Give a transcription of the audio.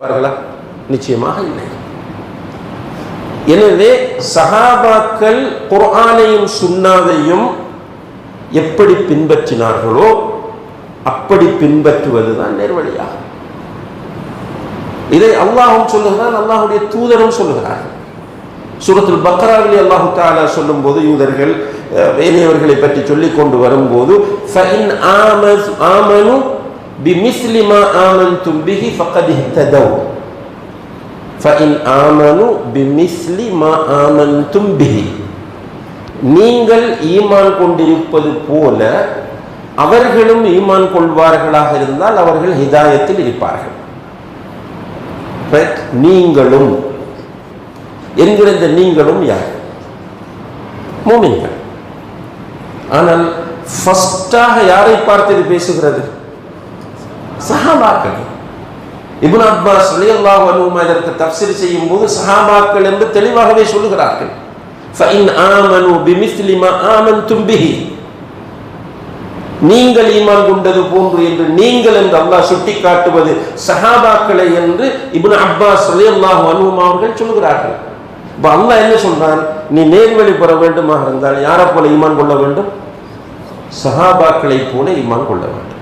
பாருங்களா நிச்சயமாக இல்லை. எனவே சஹாபாக்கள் குர்ஆனையும் சுண்ணாவையும் எப்படி பின்பற்றினார்களோ அப்படி பின்பற்றுவதுதான் நேர்வழியாகும் இதை அல்லாஹும் சொல்லுகிறார் அல்லாஹுடைய தூதரும் சொல்லுகிறார்கள் சூரத்தில் பக்ராவிலே அல்லாஹு தாலா சொல்லும் போது யூதர்கள் வேலையவர்களை பற்றி சொல்லி கொண்டு வரும்போது بِمِثْلِ مَا آمَنْتُمْ بِهِ فَقَدِ اهْتَدَوْا فَإِنْ آمَنُوا بِمِثْلِ مَا آمَنْتُمْ بِهِ நீங்கள் ஈமான் கொண்டிருப்பது போல அவர்களும் ஈமான் கொள்வார்களாக இருந்தால் அவர்கள் ஹிதாயத்தில் இருப்பார்கள் Right? நீங்களும் என்கிற இந்த நீங்களும் யார் மூமின்கள் ஆனால் ஃபஸ்டாக யாரை பார்த்து இது பேசுகிறது சஹாபாக்கள். இபுன் அப்பாஸ் ரலியல்லாஹு அன்ஹுமா இதற்கு தப்சீர் செய்யும் போது சஹாபாக்கள் என்று தெளிவாகவே சொல்லுகிறார்கள். ஃபைன் ஆமனு பிமிஸ்லி மா ஆமன்தும் நீங்கள் ஈமான் கொண்டது போன்று என்று நீங்கள் என்று அல்லாஹ் சுட்டி காட்டுவது சஹாபாக்களை என்று இப்னு அப்பாஸ் ரலியல்லாஹு அன்ஹுமா அவர்கள் சொல்லுகிறார்கள். இப்போ அல்லாஹ் என்ன சொல்றான்? நீ நேர்வழி பெற வேண்டுமாக இருந்தால் யாரை போல ஈமான் கொள்ள வேண்டும்? சஹாபாக்களை போல ஈமான் கொள்ள வேண்டும்.